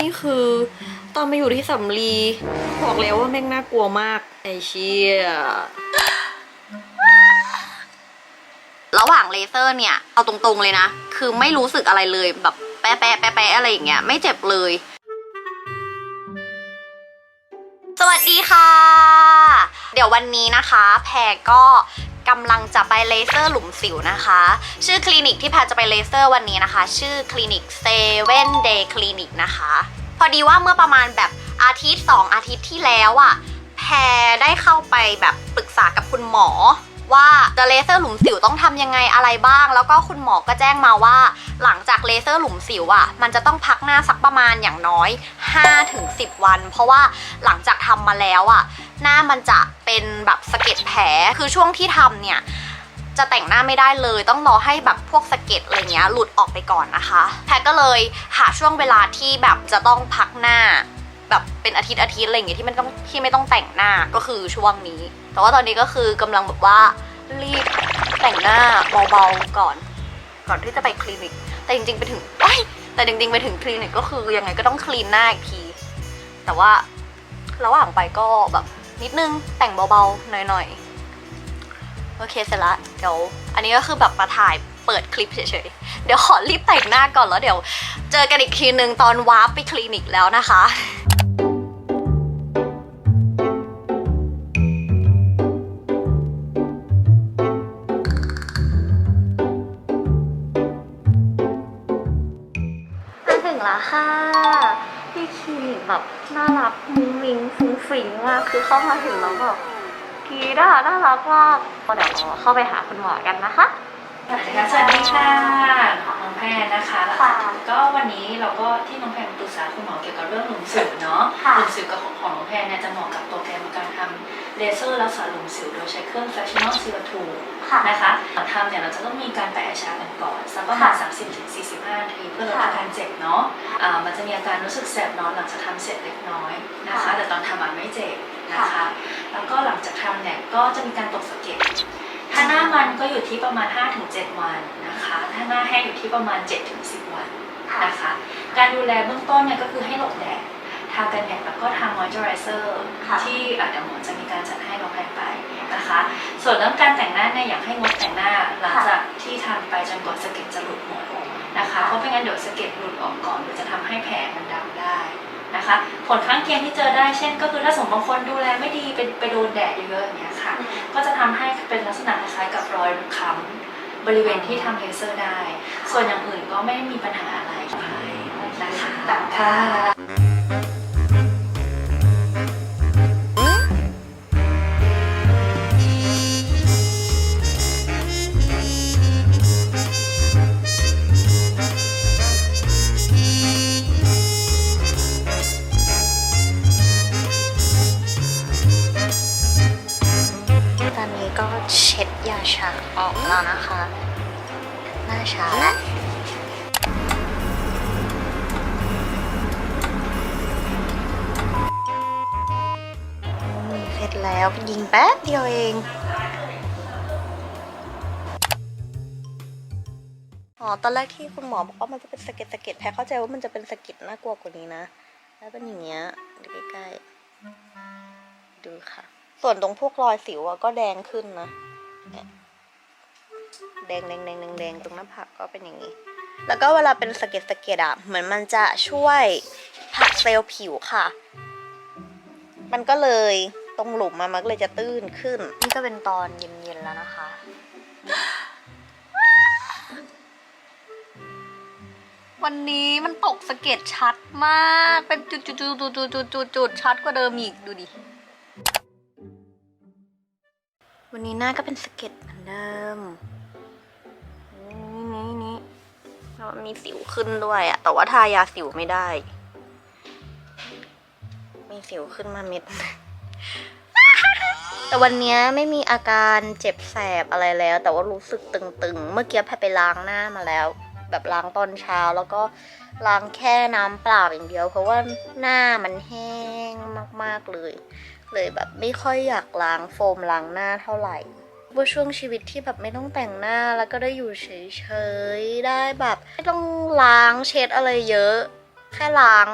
นี่คือตอนมาอยู่ที่สำลีบอกแล้วว่าแม่งน่ากลัวมาก ไอเชี่ยระหว่างเลเซอร์เนี่ย เอาตรงๆเลยนะ คือไม่รู้สึกอะไรเลยแบบแปะแปะแปะแปะอะไรอย่างเงี้ยไม่เจ็บเลย สวัสดีค่ะ เดี๋ยววันนี้นะคะ แพรก็ กำลังจะไปเลเซอร์หลุมสิวนะคะ ชื่อคลินิกที่แพรจะไปเลเซอร์วันนี้นะคะ ชื่อคลินิกเซเว่นเดย์คลินิกนะคะ พอดีว่าเมื่อประมาณแบบอาทิตย์ 2 อาทิตย์ที่แล้วอะ่ะแพรได้เข้าไปแบบปรึกษากับคุณหมอว่าจะเลเซอร์หลุมสิวต้องทำยังไงอะไรบ้าง แล้วก็คุณหมอก็แจ้งมาว่า หลังจากเลเซอร์หลุมสิวอะ่ะ มันจะต้องพักหน้าสักประมาณอย่างน้อย 5-10 วัน เพราะว่าหลังจากทำมาแล้วอะ่ะ หน้ามันจะเป็นแบบสะเก็ดแผลคือช่วงที่ทำเนี่ยจะแต่งหน้าไม่ได้เลยต้องรอให้แบบพวกสะเก็ดอะไรเงี้ยหลุดออกไปก่อนนะคะ แพทก็เลยหาช่วงเวลาที่แบบจะต้องพักหน้า แบบเป็นอาทิตย์อาทิตย์อะไรอย่างเงี้ยที่มันต้องที่ไม่ต้องแต่งหน้าก็คือช่วงนี้ แต่ว่าตอนนี้ก็คือกำลังแบบว่ารีบแต่งหน้าเบาๆก่อน ก่อนที่จะไปคลินิก แต่จริงๆไปถึงแต่จริงๆไปถึงคลินิกก็คือยังไงก็ต้องคลีนหน้าอีกที แต่ว่าระหว่างไปก็แบบ นิดนึงแต่งเบาๆหน่อยๆ โอเคเสร็จละเดี๋ยวอันนี้ก็คือแบบมาถ่ายเปิดคลิปเฉยๆ เดี๋ยวขอรีบแต่งหน้าก่อนแล้วเดี๋ยว เจอกันอีกทีนึงตอนวาร์ปไปคลินิกแล้วนะคะ คลินิกแบบน่ารักมุ้งมิ้งฟุ้งฟิ้งมากคือเข้ามาถึงแล้วแบบกรีดอะน่ารักมากก็เดี๋ยวเข้าไปหาคุณหมอกันนะคะสวัสดีค่ะสวัสดีค่ะน้องแพนนะคะแล้วค่ะก็วันนี้เราก็ที่น้องแพนปรึกษาคุณหมอเกี่ยวกับเรื่องหลุมสิวเนาะค่ะหลุมสิวกับของของน้องแพนเนี่ยจะเหมาะกับโปรแกรมการทำ เลเซอร์รักษาหลุมสิวโดยใช้เครื่อง fractional CO2 ค่ะ นะคะก่อนทำเนี่ยเราจะต้องมีการแปะชากันก่อนสักประมาณค่ะ30-45นาทีเพื่อลดค่ะอาการเจ็บเนาะอ่ามันจะมีอาการรู้สึกแสบร้อนหลังจากทำเสร็จเล็กน้อยนะคะ ค่ะ แต่ตอนทำอะไม่เจ็บนะคะค่ะแล้วก็หลังจากทำเนี่ยก็จะมีการตกสะเก็ดถ้าหน้ามันก็อยู่ที่ประมาณ 5-7 วันนะคะ ถ้าหน้าแห้งอยู่ที่ประมาณ 7-10 วันนะคะการดูแลเบื้องต้นเนี่ยก็คือให้หลบแดด ทากันแดดแล้วก็ทามอยเจอไรเซอร์ค่ะที่อะเดี๋ยวหมอจะมีการจัดให้น้องแพนไปนะคะ ส่วนเรื่องการแต่งหน้าเนี่ยอยากให้งดแต่งหน้าหลังจากที่ทำไปจนกว่าสะเก็ดจะหลุดหมดนะคะเพราะไม่งั้นเดี๋ยวสะเก็ดหลุดออกก่อนเดี๋ยวจะทำให้แผลมันดำได้นะคะผลข้างเคียงที่เจอได้เช่น ก็คือถ้าสมมติบางคนดูแลไม่ดีไปไปโดนแดดเยอะๆอย่างเงี้ยค่ะ ก็จะทำให้เป็นลักษณะคล้ายๆกับรอยค้ำบริเวณที่ทำเลเซอร์ได้ ส่วนอย่างอื่นก็ไม่มีปัญหาอะไรนะคะค่ะ แล้วยิงแป๊บเดียวเอง อ๋อ ตอนแรกที่คุณหมอบอกว่ามันจะเป็นสะเก็ดสะเก็ดแพ้เข้าใจว่ามันจะเป็นสะเก็ดน่ากลัวกว่านี้นะ แล้วเป็นอย่างเงี้ยดูใกล้ๆ ดูค่ะ ส่วนตรงพวกรอยสิวอะก็แดงขึ้นนะแดงแดงแดงแดงแดงตรงหน้าผากก็เป็นอย่างนี้ แล้วก็เวลาเป็นสะเก็ดสะเก็ดอะเหมือนมันจะช่วยผักเซลล์ผิวค่ะ มันก็เลย ตรงหลุมมามันก็เลยจะตื้นขึ้น นี่ก็เป็นตอนเย็นๆแล้วนะคะ วันนี้มันตกสะเก็ดชัดมาก เป็นจุดๆๆๆๆๆชัดกว่าเดิมอีกดูดิ วันนี้หน้าก็เป็นสะเก็ดเหมือนเดิม นี่นี่นี่วมัมีสิวขึ้นด้วยอะแต่ว่าทายาสิวไม่ได้ มีสิวขึ้นมาเม็ด แต่วันนี้ไม่มีอาการเจ็บแสบอะไรแล้ว แต่ว่ารู้สึกตึงๆ เมื่อกี้แพไปล้างหน้ามาแล้ว แบบล้างตอนเช้าแล้วก็ล้างแค่น้ำเปล่าอย่างเดียว เพราะว่าหน้ามันแห้งมากๆเลย เลยแบบไม่ค่อยอยากล้างโฟมล้างหน้าเท่าไหร่ว่าช่วงชีวิตที่แบบไม่ต้องแต่งหน้าแล้วก็ได้อยู่เฉยๆได้แบบไม่ต้องล้างเช็ดอะไรเยอะ แค่ล้าง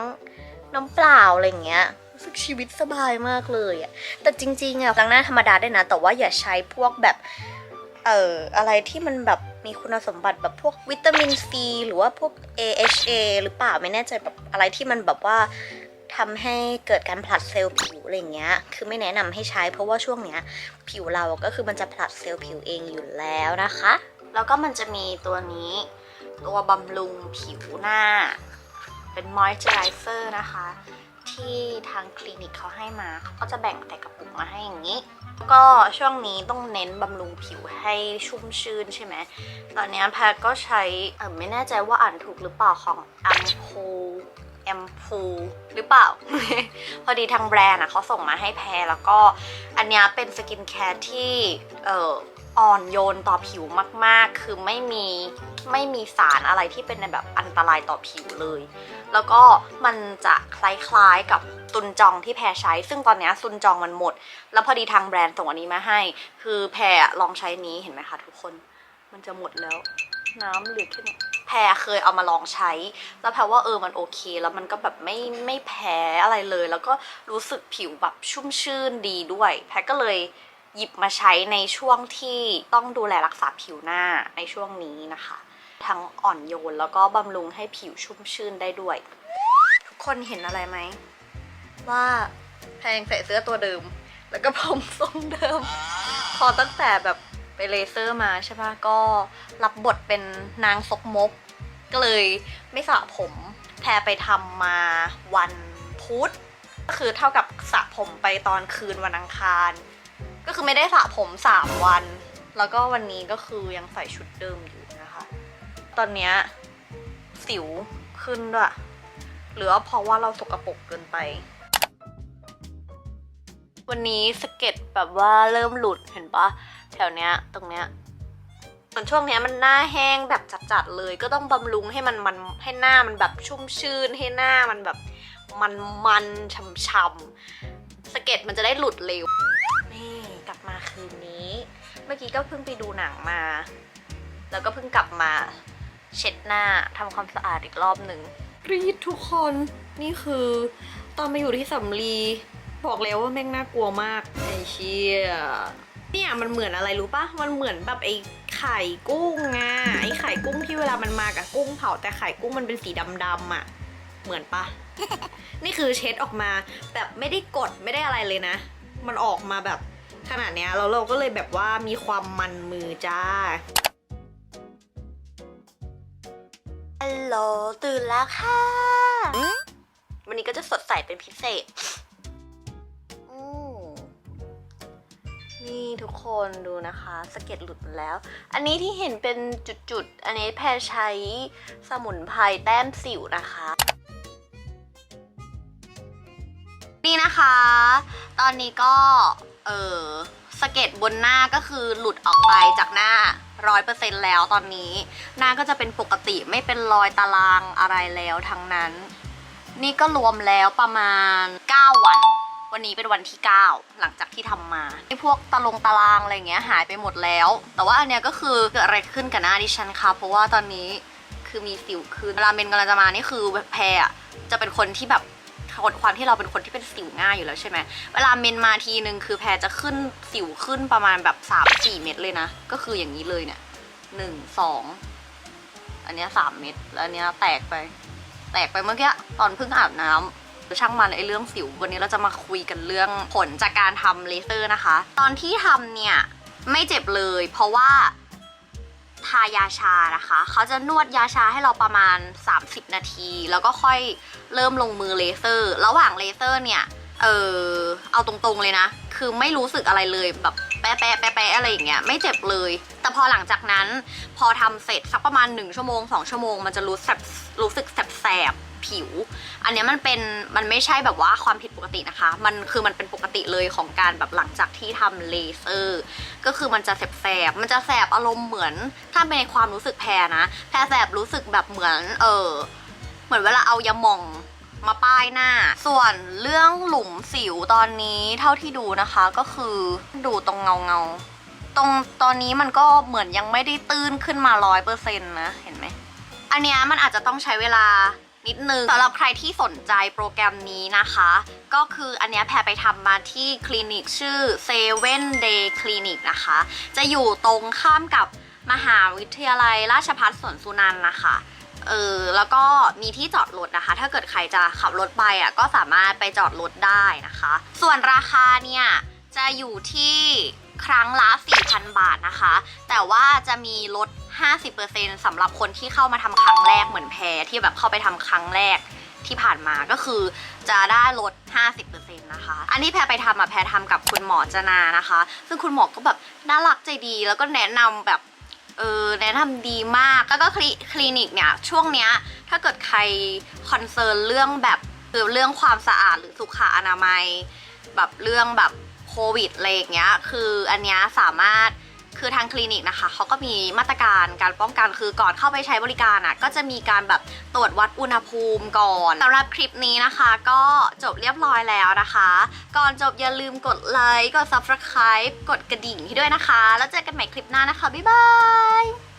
น้ำเปล่าอะไรอย่างเงี้ย รู้สึกชีวิตสบายมากเลยอะแต่จริงๆอะล้างหน้าธรรมดาได้นะ แต่ว่าอย่าใช้พวกแบบ เอ่อ อะไรที่มันแบบมีคุณสมบัติแบบพวกวิตามินซีหรือว่าพวก AHA หรือเปล่าไม่แน่ใจแบบอะไรที่มันแบบว่าทำให้เกิดการผลัดเซลล์ผิวอะไรเงี้ย คือไม่แนะนำให้ใช้เพราะว่าช่วงเนี้ย ผิวเราก็คือมันจะผลัดเซลล์ผิวเองอยู่แล้วนะคะ แล้วก็มันจะมีตัวนี้ ตัวบำรุงผิวหน้า เป็นมอยเจอไรเซอร์นะคะ ที่ทางคลินิกเขาให้มาเขาก็จะแบ่งแต่กระปุกมาให้อย่างนี้ ก็ช่วงนี้ต้องเน้นบำรุงผิวให้ชุ่มชื่นใช่ไหมตอนนี้แพทก็ใช้ไม่แน่ใจว่าอ่านถูกหรือเปล่าของ a m p o a m p o หรือเปล่า พอดีทางแบรนด์อะเขาส่งมาให้แพรแล้วก็อันนี้เป็นสกินแคร์ที่เออ อ่อนโยนต่อผิวมากๆ คือไม่มีไม่มีสารอะไรที่เป็นในแบบอันตรายต่อผิวเลย แล้วก็มันจะคล้ายๆกับตุนจองที่แพรใช้ ซึ่งตอนนี้ซุนจองมันหมด แล้วพอดีทางแบรนด์ส่งอันนี้มาให้ คือแพรลองใช้นี้เห็นไหมคะทุกคน มันจะหมดแล้ว น้ำเหลือแค่นี้แพรเคยเอามาลองใช้ แล้วแพรว่าเออมันโอเค แล้วมันก็แบบไม่ไม่แพ้อะไรเลย แล้วก็รู้สึกผิวแบบชุ่มชื่นดีด้วย แพรก็เลย หยิบมาใช้ในช่วงที่ต้องดูแลรักษาผิวหน้าในช่วงนี้นะคะ ทั้งอ่อนโยนแล้วก็บำรุงให้ผิวชุ่มชื่นได้ด้วย ทุกคนเห็นอะไรไหม ว่าแพงใส่เสื้อตัวเดิม แล้วก็ผมทรงเดิม พอตั้งแต่แบบไปเลเซอร์มาใช่ปะก็รับบทเป็นนางซกมก ก็เลยไม่สระผมแพรไปทำมาวันพุธก็คือเท่ากับสระผมไปตอนคืนวันอังคาร ก็คือไม่ได้สระผมสามวัน แล้วก็วันนี้ก็คือยังใส่ชุดเดิมอยู่นะคะ ตอนเนี้ยสิวขึ้นด้วยหรือว่าเพราะว่าเราสกปรกเกินไป วันนี้สเก็ดแบบว่าเริ่มหลุดเห็นปะแถวเนี้ยตรงเนี้ยเหมือนช่วงเนี้ยมันหน้าแห้งแบบจัดๆเลย ก็ต้องบำรุงให้มันมันให้หน้ามันแบบชุ่มชื่นให้หน้ามันแบบมันมันช่ำๆสเก็ดมันจะได้หลุดเร็ว มื่อกี้ก็เพิ่งไปดูหนังมา แล้วก็เพิ่งกลับมาเช็ดหน้าทำความสะอาดอีกรอบหนึ่งรีดทุกคนนี่คือตอนมาอยู่ที่สำลีบอกแล้วว่าแม่งน่ากลัวมากไอ้เชี่ยเนี่ยมันเหมือนอะไรรู้ปะมันเหมือนแบบไอ้ไข่กุ้งอะไอ้ไข่กุ้งที่เวลามันมากับกุ้งเผาแต่ไข่กุ้งมันเป็นสีดำๆอะเหมือนปะนี่คือเช็ดออกมาแบบไม่ได้กดไม่ได้อะไรเลยนะ มันออกมาแบบ ขนาดเนี้ยแล้วเราก็เลยแบบว่ามีความมันมือจ้าฮัลโหลตื่นแล้วค่ะ วันนี้ก็จะสดใสเป็นพิเศษอืมนี่ทุกคนดูนะคะสะเก็ดหลุดมาแล้ว อันนี้ที่เห็นเป็นจุดๆ อันนี้แพรใช้สมุนไพรแต้มสิวนะคะ นี่นะคะ ตอนนี้ก็เออสะเก็ดบนหน้าก็คือหลุดออกไปจากหน้าร้อยเปอร์เซ็นแล้วตอนนี้ หน้าก็จะเป็นปกติไม่เป็นรอยตารางอะไรแล้วทั้งนั้น นี่ก็รวมแล้วประมาณ 9 วัน วันนี้เป็นวันที่ 9 หลังจากที่ทำมาไอ้พวกตารางตารางอะไรเงี้ยหายไปหมดแล้ว แต่ว่าอันเนี้ยก็คือเกิดอะไรขึ้นกับหน้าดิฉันคะเพราะว่าตอนนี้คือมีสิวขึ้นเวลาเมนกำลังจะมานี่คือแพรอะจะเป็นคนที่แบบ ความที่เราเป็นคนที่เป็นสิวง่ายอยู่แล้วใช่ไหมเวลาเมนมาทีนึงคือแพรจะขึ้นสิวขึ้นประมาณแบบ3-4เม็ดเลยนะ ก็คืออย่างนี้เลยเนี่ยหนึ่งสองอันนี้สามเม็ดแล้วอันเนี้ยแตกไป แตกไปเมื่อกี้ตอนเพิ่งอาบน้ำช่างมันไอเรื่องสิว วันนี้เราจะมาคุยกันเรื่องผลจากการทำเลเซอร์นะคะ ตอนที่ทำเนี่ยไม่เจ็บเลย เพราะว่า ทายาชานะคะ เขาจะนวดยาชาให้เราประมาณ 30 นาที แล้วก็ค่อยเริ่มลงมือเลเซอร์ ระหว่างเลเซอร์เนี่ย เออเอาตรงๆเลยนะ คือไม่รู้สึกอะไรเลยแบบแปะแปะแปะแปะอะไรอย่างเงี้ยไม่เจ็บเลย แต่พอหลังจากนั้น พอทำเสร็จสักประมาณ 1 ชั่วโมง 2 ชั่วโมง มันจะรู้แสบรู้สึกแผิว อันนี้มันเป็นมันไม่ใช่แบบว่าความผิดปกตินะคะ มันคือมันเป็นปกติเลยของการแบบหลังจากที่ทำเลเซอร์ ก็คือมันจะแสบๆมันจะแสบอารมณ์เหมือน ถ้าเป็นในความรู้สึกแพรนะแพรแสบรู้สึกแบบเหมือนเออเหมือนเวลาเอายาหม่องมาป้ายหน้า ส่วนเรื่องหลุมสิวตอนนี้เท่าที่ดูนะคะก็คือดูตรงเงาเงาๆตรงตอนนี้มันก็เหมือนยังไม่ได้ตื้นขึ้นมาร้อยเปอร์เซ็นต์นะ เห็นไหม อันเนี้ยมันอาจจะต้องใช้เวลา นิดนึงสำหรับใครที่สนใจโปรแกรมนี้นะคะ ก็คืออันนี้แพรไปทำมาที่คลินิกชื่อ Seven Day Clinic นะคะ จะอยู่ตรงข้ามกับมหาวิทยาลัยราชภัฏสวนสุนันนะคะเออแล้วก็มีที่จอดรถนะคะ ถ้าเกิดใครจะขับรถไปอะก็สามารถไปจอดรถได้นะคะ ส่วนราคาเนี่ยจะอยู่ที่ครั้งละ 4,000 บาทนะคะ แต่ว่าจะมีลด 50%สำหรับคนที่เข้ามาทำครั้งแรกเหมือนแพรที่แบบเข้าไปทำครั้งแรกที่ผ่านมาก็คือจะได้ลด 50%นะคะ อันที่แพรไปทำอะแพรทำกับคุณหมอจนานะคะ ซึ่งคุณหมอก็แบบน่ารักใจดี แล้วก็แนะนำแบบเออแนะนำดีมาก แล้วก็คลิคลินิกเนี่ยช่วงเนี้ยถ้าเกิดใครคอนเซิร์นเรื่องแบบคือเรื่องความสะอาดหรือสุขอนามัย แบบเรื่องแบบโควิดอะไรอย่างเงี้ย คืออันเนี้ยสามารถ คลินิกนะคะเขาก็มีมาตรการการป้องกันคือก่อนเข้าไปใช้บริการอะก็จะมีการแบบตรวจวัดอุณหภูมิก่อนสำหรับคลิปนี้นะคะ ก็จบเรียบร้อยแล้วนะคะ ก่อนจบอย่าลืมกดไลค์กด subscribe กดกระดิ่งให้ด้วยนะคะ แล้วเจอกันใหม่คลิปหน้านะคะ บ๊ายบาย